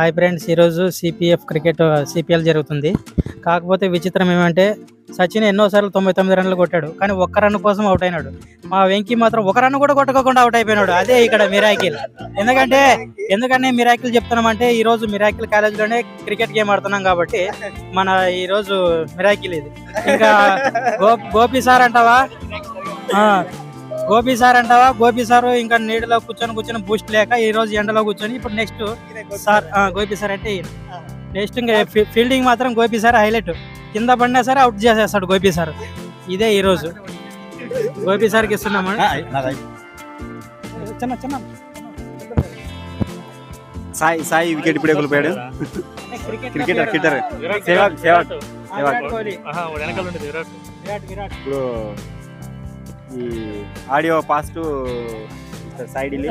Hi friends ఈరోజు CPF cricket CPL జరుగుతుంది. కాకపోతే విచిత్రం ఏమంటే సచిన్ ఎన్నోసార్లు తొంభై తొమ్మిది రన్లు కొట్టాడు. కానీ ఒక్క రన్ కోసం అవుట్ అయినాడు. మా వెంకీ మాత్రం ఒక రన్ కూడా కొట్టుకోకుండా అవుట్ అయిపోయినాడు. అదే ఇక్కడ మిరాకిల్ ఎందుకంటే ఎందుకంటే మిరాకిల్ చెప్తున్నామంటే ఈ రోజు మిరాకిల్ కాలేజీలోనే క్రికెట్ గేమ్ ఆడుతున్నాం కాబట్టి మన ఈ రోజు మిరాకిల్ ఇది. ఇంకా గోపి సార్ అంటావా? ఆ, గోపి సార్ అంటావా? గోపి సార్ ఇంకా నీడలో కూర్చొని కూర్చొని బూస్ట్ లేక ఈ రోజు ఎండలో కూర్చొని ఇప్పుడు నెక్స్ట్ సార్ గోపి సార్ అంటే నెక్స్ట్ ఇంకా ఫీల్డింగ్ మాత్రం గోపి సార్ హైలైట్ కింద పడినా సరే అవుట్ చేసేస్తాడు గోపి సార్. ఇదే ఈ రోజు. గోపి సార్కి ఇస్తున్నాము చిన్న చిన్న. సాయి సాయి వికెట్ ఇప్పుడే కోల్పోయాడు. Cricketer cricketer Sehwag Sehwag. ఇప్పుడు ఈ ఆడియో పాస్ టు సైడ్ వెళ్ళి